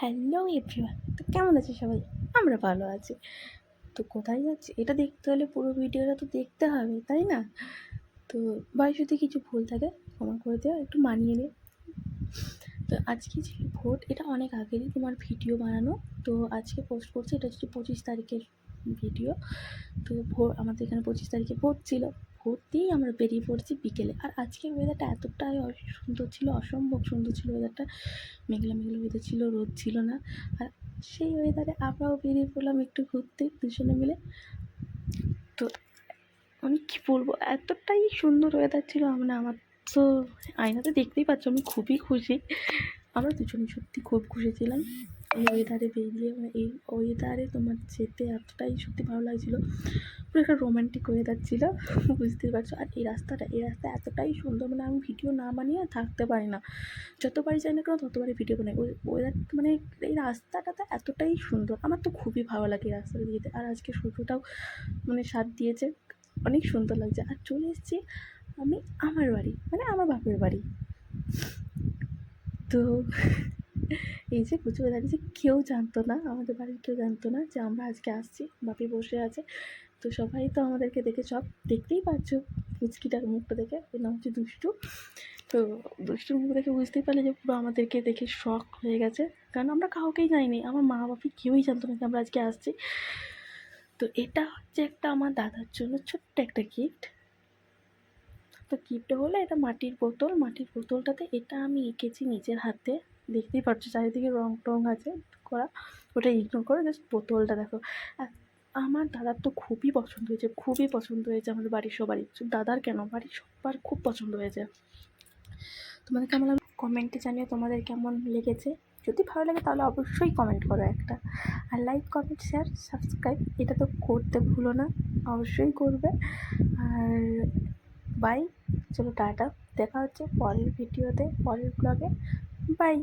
Hello everyone, তো কেমন আছে সবাই? আমরা ভালো আছি। তো কোথায় যাচ্ছি? এটা দেখতে হলে পুরো ভিডিওটা তো দেখতে হবে, তাই না? তো বাড়ি যদি কিছু ভুল থাকে, ক্ষমা করে দেওয়া একটু মানিয়ে নে তো আজকে যে ভোট, এটা অনেক আগেরই তোমার ভিডিও বানানো। তো আজকে পোস্ট করছি, এটা হচ্ছে পঁচিশ তারিখের ভিডিও। তো ভোট, আমাদের এখানে পঁচিশ তারিখে ভোট ছিল। দিয়েই আমরা বেরিয়ে পড়ছি বিকেলে। আর আজকের ওয়েদারটা এতটাই সুন্দর ছিল, অসম্ভব সুন্দর ছিল ওয়েদারটা মেঘলা মেঘলা ওয়েদার ছিল, রোদ ছিল না। আর সেই ওয়েদারে আমরাও বেরিয়ে পড়লাম একটু ঘুরতে দুজনে মিলে। তো আমি কী বলব, এতটাই সুন্দর ওয়েদার ছিল মানে আমার তো আয়নাতে দেখতেই পাচ্ছ, আমি খুবই খুশি। আমরা দুজনে সত্যি খুব খুশি ছিলাম। এই ওয়েদারে বেরিয়ে মানে এই ওয়েদারে তোমার যেতে এতটাই সত্যি ভালো লাগছিল। পুরো একটা রোমান্টিক ওয়েদার ছিল, বুঝতেই পারছ। আর এই রাস্তাটা, এই রাস্তা এতটাই সুন্দর মানে আমি ভিডিও না বানিয়ে আর থাকতে পারি না। যতবারই যাই না কেন, ততবারই ভিডিও বানাই। ওই ওয়েদার মানে এই রাস্তাটা তো এতটাই সুন্দর। আমার তো খুবই ভালো লাগে এই রাস্তাটা যেতে। আর আজকে সূর্যটাও মানে সাথ দিয়েছে। অনেক সুন্দর লাগছে। আর চলে এসেছি আমি আমার বাড়ি মানে আমার বাপের বাড়ি। তো এই যে পুজো দাঁড়িয়েছে কেউ জানতো না, আমাদের বাড়ির কেউ জানতো না যে আমরা আজকে আসছি, বাপি বসে আছে। তো সবাই তো আমাদেরকে দেখে সব দেখতেই পারছ পুচকিটার মুখটা দেখে, এর নাম হচ্ছে দুষ্টু। তো দুষ্টুর মুখ দেখে বুঝতেই পারলে যে পুরো আমাদেরকে দেখে শখ হয়ে গেছে। কারণ আমরা কাউকেই জানিনি, আমার মা বাপি কেউই জানতো না যে আমরা আজকে আসছি। তো এটা হচ্ছে একটা আমার দাদার জন্য ছোট্ট একটা গিফট তো গিফট হলো এটা মাটির বোতল, মাটির বোতলটাতে এটা আমি এঁকেছি নিজের হাতে। দেখতেই পাচ্ছ চারিদিকে রং টং আছে করা, ওটা ইগনোর করে জাস্ট বোতলটা দেখো। আমার দাদার তো খুবই পছন্দ হয়েছে, খুবই পছন্দ হয়েছে আমাদের বাড়ির সবারই। দাদার কেন? বাড়ির সবার খুব পছন্দ হয়েছে। তোমাদের কেমন কমেন্টে জানিও তোমাদের কেমন লেগেছে। যদি ভালো লাগে তাহলে অবশ্যই কমেন্ট করো একটা। আর লাইক কমেন্ট শেয়ার সাবস্ক্রাইব এটা তো করতে ভুলো না, অবশ্যই করবে। আর বাই চলো টাটা। দেখা হচ্ছে পরের ভিডিওতে পরের ব্লগে বাই